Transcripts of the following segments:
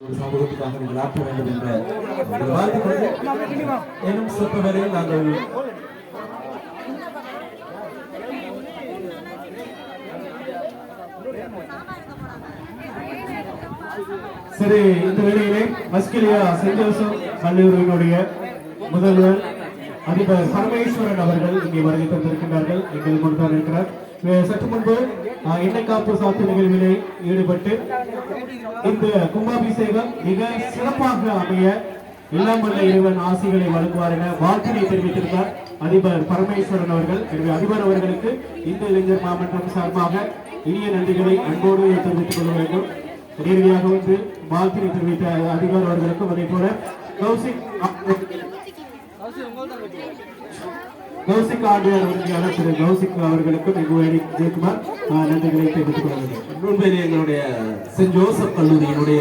ஒரு சமூகத்துக்காக நீங்கள் ஆற்ற வேண்டும் என்ற ஒரு வாழ்த்துக்களை எனும் சொற்ப வேலையில் நாங்கள் சரி இந்த வேளையிலே மஸ்கிலியா சென்ட் ஜோசப் கல்லூரியினுடைய முதல்வர் அதிபர் பரமேஸ்வரன் அவர்கள் இங்கே வருகை தந்திருக்கின்றார்கள். எங்கள் முன்பாக இருக்கிறார். சற்று முன்பு எண்ணெய் காப்பு சாத்து நிகழ்விலே ஈடுபட்டு இந்த கும்பாபிஷேகம் மிக சிறப்பாக அமைய எல்லாம் வல்ல இறைவன் ஆசிகளை வழங்குவார் என வாழ்த்தினை தெரிவித்திருந்தார் அதிபர் பரமேஸ்வரன் அவர்கள். எனவே அதிபர் அவர்களுக்கு இந்த இளைஞர் மாமன்றம் சார்பாக இனிய நன்றிகளை அன்போடு தெரிவித்துக் கொள்ள வேண்டும். நேரடியாக வந்து வாழ்த்தினை தெரிவித்த அதிபர் அவர்களுக்கும் அதே போல கௌசிக் கௌசிக் ஆண்டியார் அவர்களுக்கான திரு கௌசிக் அவர்களுக்கும் எங்களுடைய ஜெயக்குமார் நன்றிகளை தெரிவித்துக் கொள்ள வேண்டும் உண்மையிலே எங்களுடைய சென்ட் ஜோசப் கல்லூரியினுடைய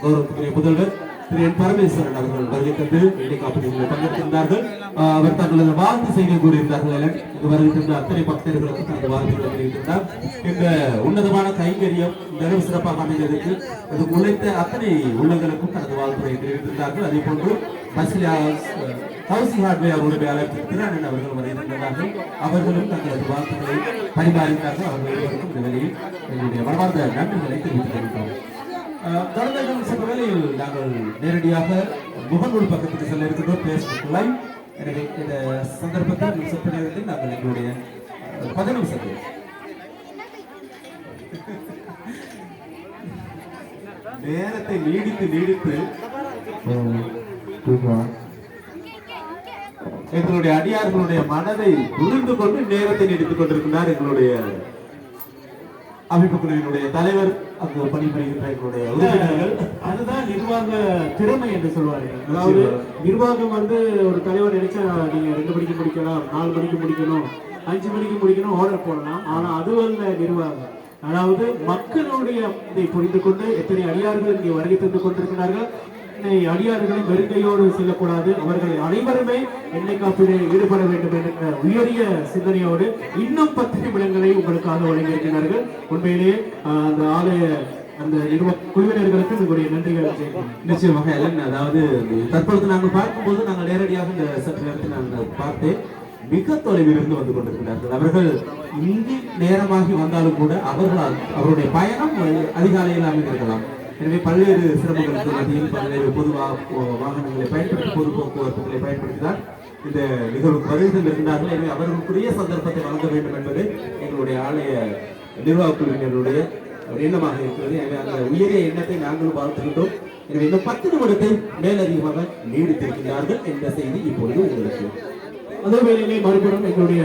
கௌரவத்துக்குரிய முதல்வர் திரு என் பரமேஸ்வரன் அவர்கள் வருகை தந்து இன்றைய காப்பீடுகளில் பங்கெடுத்திருந்தார்கள். அவர் தங்களது வாழ்த்து செய்தி கூறியிருந்தார்கள் என இங்கு வருகை அத்தனை பக்தர்களுக்கு தனது வாழ்த்துக்களை தெரிவித்திருந்தார். இந்த உன்னதமான கைங்கரியம் நிறைவு சிறப்பாக அமைந்ததற்கு அது உழைத்த அத்தனை உள்ளங்களுக்கும் தனது வாழ்த்துக்களை தெரிவித்திருந்தார்கள். அதே போன்று பஸ்லியா ஹவுசிங் ஹார்ட்வேர் உரிமையாளர் திரு திரானன் அவர்கள் வருகை அவர்களும் தங்களது வாழ்த்துக்களை பரிமாறினார்கள். அவர்கள் இருவருக்கும் இந்த வேளையில் எங்களுடைய மனமார்ந்த நன்றிகளை தெரிவித்துக் கொள்கிறோம் அஹ், சில வேளையில் நாங்கள் நேரடியாக முகநூல் பக்கத்துக்கு செல்ல இருக்கின்றோம் பேஸ்புக் லைவ் எனவே இந்த சந்தர்ப்பத்தில் சொற்ப நேரத்தில் நாங்கள் எங்களுடைய அஹ், பதிவு சந்தை நேரத்தை நீடித்து நீடித்து எங்களுடைய அடியார்களுடைய மனதை புரிந்து கொண்டு நேரத்தை நீடித்துக் கொண்டிருக்கிறார் எங்களுடைய அமைப்பு குழுவினுடைய தலைவர் அங்கு பணிபுரிகின்ற எங்களுடைய உறுப்பினர்கள். அதுதான் நிர்வாக திறமை என்று சொல்வார்கள். அதாவது நிர்வாகம் வந்து ஒரு தலைவர் நினைச்சா நீங்க ரெண்டு மணிக்கு முடிக்கலாம் நாலு மணிக்கு முடிக்கணும் அஞ்சு மணிக்கு முடிக்கணும் ஆர்டர் போடலாம். ஆனா அதுவல்ல நிர்வாகம். அதாவது மக்களுடைய இதை புரிந்து கொண்டு எத்தனை அடியார்கள் இங்கே வருகை தந்து கொண்டிருக்கிறார்கள்? இத்தனை அடியார்களை வெறுங்கையோடு செல்லக்கூடாது. அவர்கள் அனைவருமே எண்ணெய் காப்பீடு ஈடுபட வேண்டும் என்ற உயரிய சிந்தனையோடு இன்னும் பத்து நிமிடங்களை உங்களுக்காக வழங்கியிருக்கிறார்கள். உண்மையிலேயே அந்த ஆலய அந்த குழுவினர்களுக்கு உங்களுடைய நன்றிகள். நிச்சயமாக எல்லாம் அதாவது தற்பொழுது நாங்கள் பார்க்கும்போது நாங்கள் நேரடியாக இந்த சற்று நேரத்தில் நாங்கள் பார்த்து மிக தொலைவில் இருந்து வந்து கொண்டிருக்கிறார்கள். அவர்கள் இந்தி நேரமாகி வந்தாலும் கூட அவர்களால் அவருடைய பயணம் அதிகாலையில் அமைந்திருக்கலாம். எனவே பல்வேறு சிரமங்களுக்கு மத்தியில் பல்வேறு பொது வாகனங்களை பயன்படுத்தி பொது போக்குவரத்துகளை பயன்படுத்தினால் இந்த நிகழ்வுக்கு வருகை இருந்தார்கள். எனவே அவர்களுக்குரிய சந்தர்ப்பத்தை வழங்க வேண்டும் என்பது எங்களுடைய ஆலய நிர்வாக குழுவினருடைய எண்ணமாக இருக்கிறது. எனவே அந்த உயரிய எண்ணத்தை நாங்களும் வாழ்த்துகின்றோம். எனவே இந்த பத்து நிமிடத்தை மேலதிகமாக நீடித்திருக்கிறார்கள் என்ற செய்தி இப்பொழுது உங்களுக்கு. அதே வேளையிலே மறுபுறம் எங்களுடைய